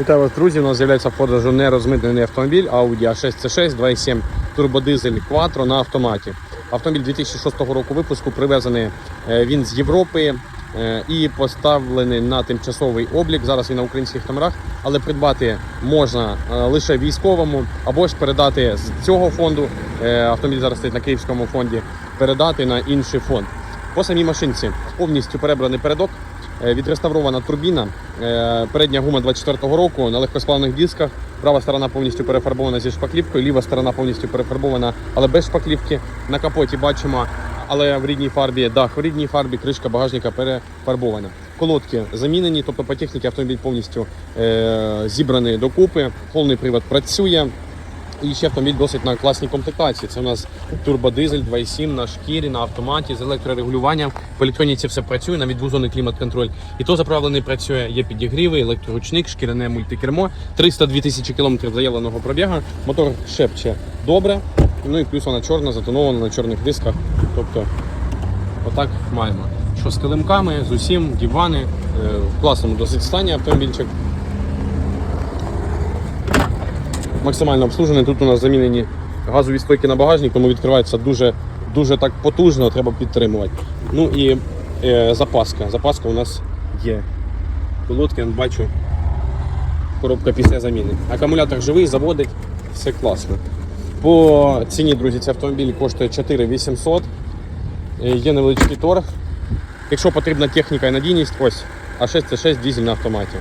Вітаю вас, друзі. У нас з'являється в продажу нерозмитнений автомобіль Audi A6 C6 2.7 турбодизель Quattro на автоматі. Автомобіль 2006 року випуску привезений е, він з Європи е, і поставлений на тимчасовий облік. Зараз він на українських номерах, але придбати можна е, лише військовому або ж передати з цього фонду. Автомобіль зараз стоїть на Київському фонді, передати на інший фонд. По самій машинці повністю перебраний передок, відреставрована турбіна, е, передня гума 24-го року на легкосплавних дисках. Права сторона повністю перефарбована зі шпаклівкою, ліва сторона повністю перефарбована, але без шпаклівки. На капоті бачимо, але в рідній фарбі, дах в рідній фарбі, кришка багажника перефарбована. Колодки замінені, тобто по техніці автомобіль повністю е, зібраний докупи, повний привод працює. І ще автомобіль досить на класній комплектації. Це у нас турбодизель 2.7 на шкірі, на автоматі з електрорегулюванням. В електроніці все працює, навіть двозонний клімат-контроль. І то заправлений працює. Є підігріви, електроручник, шкіряне мультикермо, 302 тисячі кілометрів заявленого пробігу. Мотор шепче добре. Ну і плюс вона чорна, затонована на чорних дисках. Тобто, отак маємо. Що з килимками, з усім, дивани. Е, В класному досить стані автомобільчик. Максимально обслужений. Тут у нас замінені газові стойки на багажник, тому відкривається дуже, дуже так потужно, треба підтримувати. Ну і е, запаска. Запаска у нас є. Колодки, я бачу, коробка після заміни. Акумулятор живий, заводить, все класно. По ціні, друзі, цей автомобіль коштує 4800. Е, Є невеличкий торг. Якщо потрібна техніка і надійність, ось А6 це 6 дізель на автоматі.